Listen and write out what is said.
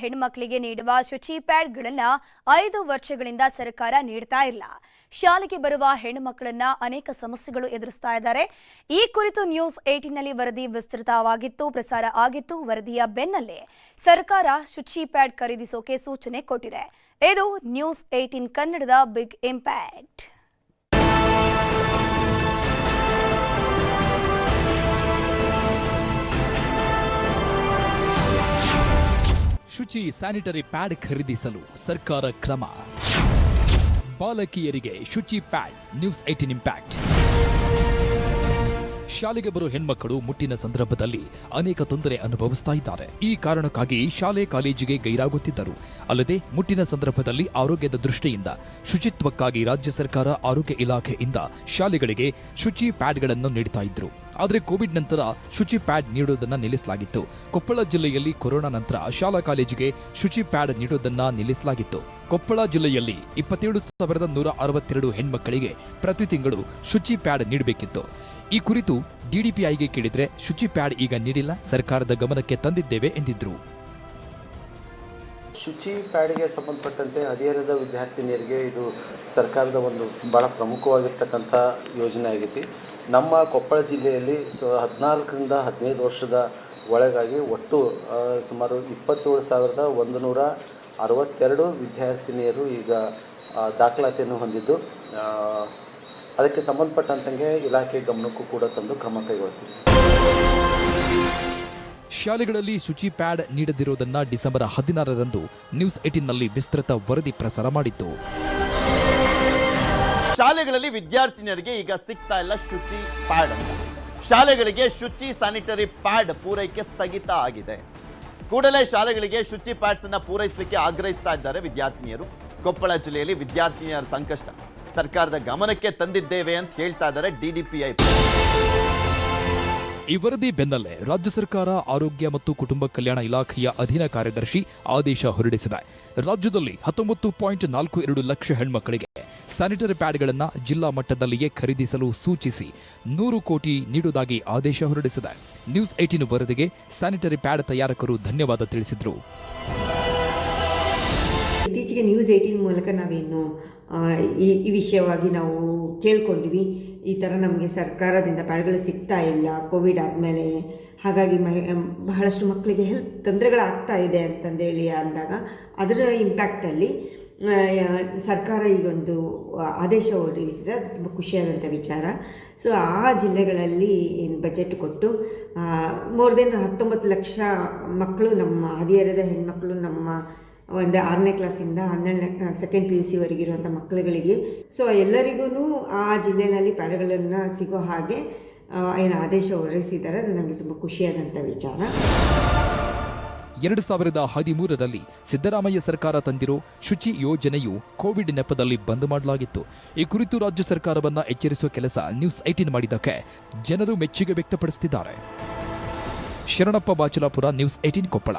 ಹೆಣ್ಮಕ್ಳಿಗೆ ನೀಡುವ ಶುಚಿ ಪ್ಯಾಡ್ಗಳನ್ನ ಐದು ವರ್ಷಗಳಿಂದ ಸರ್ಕಾರ ನೀಡ್ತಾ ಇಲ್ಲ. ಶಾಲೆಗೆ ಬರುವ ಹೆಣ್ಣುಮಕ್ಕಳನ್ನ ಅನೇಕ ಸಮಸ್ಯೆಗಳು ಎದುರಿಸ್ತಾ ಇದ್ದಾರೆ. ಈ ಕುರಿತು ನ್ಯೂಸ್ ಏಟಿನಲ್ಲಿ ವರದಿ ವಿಸ್ತೃತವಾಗಿತ್ತು, ಪ್ರಸಾರ ಆಗಿತ್ತು, ವರದಿಯ ಬೆನ್ನಲ್ಲೇ ಸರ್ಕಾರ ಶುಚಿ ಪ್ಯಾಡ್ ಖರೀದಿಸೋಕೆ ಸೂಚನೆ ಕೊಟ್ಟಿದೆ. ಇದು ನ್ಯೂಸ್ ಏಟಿನ್ ಕನ್ನಡದ big impact. Shuchi sanitary pad ಖರೀದಿಸಲು ಸರ್ಕಾರ ಕ್ರಮ. ಬಾಲಕಿಯರಿಗೆ ಶುಚಿ ಪ್ಯಾಡ್, ನ್ಯೂಸ್ ಏಟಿನ್ ಇಂಪ್ಯಾಕ್ಟ್. ಶಾಲೆಗೆ ಬರೋ ಹೆಣ್ಮಕ್ಕಳು ಮುಟ್ಟಿನ ಸಂದರ್ಭದಲ್ಲಿ ಅನೇಕ ತೊಂದರೆ ಅನುಭವಿಸ್ತಾ ಇದ್ದಾರೆ. ಈ ಕಾರಣಕ್ಕಾಗಿ ಶಾಲೆ, ಕಾಲೇಜಿಗೆ ಗೈರಾಗುತ್ತಿದ್ದರು. ಅಲ್ಲದೆ ಮುಟ್ಟಿನ ಸಂದರ್ಭದಲ್ಲಿ ಆರೋಗ್ಯದ ದೃಷ್ಟಿಯಿಂದ, ಶುಚಿತ್ವಕ್ಕಾಗಿ ರಾಜ್ಯ ಸರ್ಕಾರ ಆರೋಗ್ಯ ಇಲಾಖೆಯಿಂದ ಶಾಲೆಗಳಿಗೆ ಶುಚಿ ಪ್ಯಾಡ್ಗಳನ್ನು ನೀಡ್ತಾ ಇದ್ರು. ಆದರೆ ಕೋವಿಡ್ ನಂತರ ಶುಚಿ ಪ್ಯಾಡ್ ನೀಡುವುದನ್ನು ನಿಲ್ಲಿಸಲಾಗಿತ್ತು. ಕೊಪ್ಪಳ ಜಿಲ್ಲೆಯಲ್ಲಿ ಕೊರೋನಾ ನಂತರ ಶಾಲಾ ಕಾಲೇಜಿಗೆ ಶುಚಿ ಪ್ಯಾಡ್ ನೀಡುವುದನ್ನು ನಿಲ್ಲಿಸಲಾಗಿತ್ತು. ಕೊಪ್ಪಳ ಜಿಲ್ಲೆಯಲ್ಲಿ ಇಪ್ಪತ್ತೇಳು ಸಾವಿರದ ನೂರ ಅರವತ್ತೆರಡು ಹೆಣ್ಮಕ್ಕಳಿಗೆ ಪ್ರತಿ ತಿಂಗಳು ಶುಚಿ ಪ್ಯಾಡ್ ನೀಡಬೇಕಿತ್ತು. ಈ ಕುರಿತು ಡಿಡಿಪಿಐಗೆ ಕೇಳಿದ್ರೆ ಶುಚಿ ಪ್ಯಾಡ್ ಈಗ ನೀಡಿಲ್ಲ, ಸರ್ಕಾರದ ಗಮನಕ್ಕೆ ತಂದಿದ್ದೇವೆ ಎಂದಿದ್ರು. ಶುಚಿ ಪ್ಯಾಡ್ಗೆ ಸಂಬಂಧಪಟ್ಟಂತೆ ಹದಿಹರೆಯದ ವಿದ್ಯಾರ್ಥಿನಿಯರಿಗೆ ಇದು ಸರ್ಕಾರದ ಒಂದು ಭಾಳ ಪ್ರಮುಖವಾಗಿರ್ತಕ್ಕಂಥ ಯೋಜನೆ ಆಗೈತಿ ನಮ್ಮ ಕೊಪ್ಪಳ ಜಿಲ್ಲೆಯಲ್ಲಿ ಸೊ ಹದಿನಾಲ್ಕರಿಂದ ಹದಿನೈದು ವರ್ಷದ ಒಳಗಾಗಿ ಒಟ್ಟು ಸುಮಾರು ಇಪ್ಪತ್ತೇಳು ಸಾವಿರದ ಒಂದು ನೂರ ಅರವತ್ತೆರಡು ವಿದ್ಯಾರ್ಥಿನಿಯರು ಈಗ ದಾಖಲಾತಿಯನ್ನು ಹೊಂದಿದ್ದು. ಅದಕ್ಕೆ ಸಂಬಂಧಪಟ್ಟಂತೆ ಇಲಾಖೆ ಗಮನಕ್ಕೂ ಕೂಡ ತಂದು ಕ್ರಮ ಕೈಗೊಳ್ತೀವಿ. ಶಾಲೆಗಳಲ್ಲಿ ಶುಚಿ ಪ್ಯಾಡ್ ನೀಡದಿರುವುದನ್ನು ಡಿಸೆಂಬರ್ ಹದಿನಾರರಂದು ನ್ಯೂಸ್ ಏಟಿನ್ನಲ್ಲಿ ವಿಸ್ತೃತ ವರದಿ ಪ್ರಸಾರ ಮಾಡಿತ್ತು. ಶಾಲೆಗಳಲ್ಲಿ ವಿದ್ಯಾರ್ಥಿನಿಯರಿಗೆ ಈಗ ಸಿಗ್ತಾ ಇಲ್ಲ ಶುಚಿ ಪ್ಯಾಡ್ ಅಂತ. ಶಾಲೆಗಳಿಗೆ ಶುಚಿ ಸ್ಯಾನಿಟರಿ ಪ್ಯಾಡ್ ಪೂರೈಕೆ ಸ್ಥಗಿತ ಆಗಿದೆ. ಕೂಡಲೇ ಶಾಲೆಗಳಿಗೆ ಶುಚಿ ಪ್ಯಾಡ್ಸ್ ಅನ್ನ ಪೂರೈಸಲಿಕ್ಕೆ ಆಗ್ರಹಿಸ್ತಾ ಇದ್ದಾರೆ ವಿದ್ಯಾರ್ಥಿನಿಯರು. ಕೊಪ್ಪಳ ಜಿಲ್ಲೆಯಲ್ಲಿ ವಿದ್ಯಾರ್ಥಿನಿಯರ ಸಂಕಷ್ಟ. ಸರ್ಕಾರದ ಗಮನಕ್ಕೆ ತಂದಿದ್ದೇವೆ ಅಂತ ಹೇಳ್ತಾ ಇದ್ದಾರೆ ಡಿಡಿಪಿಐ ಈ ವರದಿ ಬೆನ್ನಲ್ಲೇ ರಾಜ್ಯ ಸರ್ಕಾರ, ಆರೋಗ್ಯ ಮತ್ತು ಕುಟುಂಬ ಕಲ್ಯಾಣ ಇಲಾಖೆಯ ಅಧೀನ ಕಾರ್ಯದರ್ಶಿ ಆದೇಶ ಹೊರಡಿಸಿದೆ. ರಾಜ್ಯದಲ್ಲಿ ಹತ್ತೊಂಬತ್ತು ಪಾಯಿಂಟ್ ನಾಲ್ಕು ಎರಡು ಲಕ್ಷ ಹೆಣ್ಮಕ್ಕಳಿಗೆ ಸ್ಯಾನಿಟರಿ ಪ್ಯಾಡ್ಗಳನ್ನು ಜಿಲ್ಲಾ ಮಟ್ಟದಲ್ಲಿಯೇ ಖರೀದಿಸಲು ಸೂಚಿಸಿ ನೂರು ಕೋಟಿ ನೀಡುವುದಾಗಿ ಆದೇಶ ಹೊರಡಿಸಿದೆ. ನ್ಯೂಸ್ ಏಟಿನ್ ವರದಿಗೆ ಸ್ಯಾನಿಟರಿ ಪ್ಯಾಡ್ ತಯಾರಕರು ಧನ್ಯವಾದ ತಿಳಿಸಿದರು. ಇತ್ತೀಚೆಗೆ ನ್ಯೂಸ್ ಏಯ್ಟೀನ್ ಮೂಲಕ ನಾವೇನು ಈ ಈ ವಿಷಯವಾಗಿ ನಾವು ಕೇಳ್ಕೊಂಡ್ವಿ. ಈ ಥರ ನಮಗೆ ಸರ್ಕಾರದಿಂದ ಪ್ಯಾಡ್ಗಳು ಸಿಗ್ತಾ ಇಲ್ಲ, ಕೋವಿಡ್ ಆದಮೇಲೆ. ಹಾಗಾಗಿ ಮೈ ಬಹಳಷ್ಟು ಮಕ್ಕಳಿಗೆ ಹೆಲ್ತ್ ತೊಂದರೆಗಳಾಗ್ತಾ ಇದೆ ಅಂತಂದೇಳಿ ಅಂದಾಗ, ಅದರ ಇಂಪ್ಯಾಕ್ಟಲ್ಲಿ ಸರ್ಕಾರ ಈಗೊಂದು ಆದೇಶ ಹೊರಡಿಸಿದೆ. ಅದು ತುಂಬ ಖುಷಿಯಾದಂಥ ವಿಚಾರ. ಸೊ ಆ ಜಿಲ್ಲೆಗಳಲ್ಲಿ ಏನು ಬಜೆಟ್ ಕೊಟ್ಟು ಮೋರ್ ದೆನ್ ಹತ್ತೊಂಬತ್ತು ಲಕ್ಷ ಮಕ್ಕಳು ನಮ್ಮ ಹದಿಹರೆಯದ ಹೆಣ್ಮಕ್ಳು ನಮ್ಮ ಒಂದು ಆರನೇ ಕ್ಲಾಸಿಂದ ಹನ್ನೆರಡನೇ ಸೆಕೆಂಡ್ ಪಿ ಯು ಸಿವರೆಗಿರುವಂಥ ಮಕ್ಕಳುಗಳಿಗೆ. ಸೊ ಎಲ್ಲರಿಗೂ ಆ ಜಿಲ್ಲೆಯಲ್ಲಿ ಪ್ಯಾಡ್ಗಳನ್ನು ಸಿಗೋ ಹಾಗೆ ಏನು ಆದೇಶ ಹೊರಡಿಸಿದ್ದಾರೆ. ಅದು ನನಗೆ ತುಂಬ ಖುಷಿಯಾದಂಥ ವಿಚಾರ. ಎರಡು ಸಾವಿರದ ಹದಿಮೂರರಲ್ಲಿ ಸಿದ್ದರಾಮಯ್ಯ ಸರ್ಕಾರ ತಂದಿರೋ ಶುಚಿ ಯೋಜನೆಯು ಕೋವಿಡ್ ನೆಪದಲ್ಲಿ ಬಂದ್ ಮಾಡಲಾಗಿತ್ತು. ಈ ಕುರಿತು ರಾಜ್ಯ ಸರ್ಕಾರವನ್ನ ಎಚ್ಚರಿಸುವ ಕೆಲಸ ನ್ಯೂಸ್ ಐಟಿನ್ ಮಾಡಿದ್ದಕ್ಕೆ ಜನರು ಮೆಚ್ಚುಗೆ ವ್ಯಕ್ತಪಡಿಸುತ್ತಿದ್ದಾರೆ ಶರಣಪ್ಪ ಬಾಚಲಾಪುರ ನ್ಯೂಸ್ ಏಟೀನ್ ಕೊಪ್ಪಳ.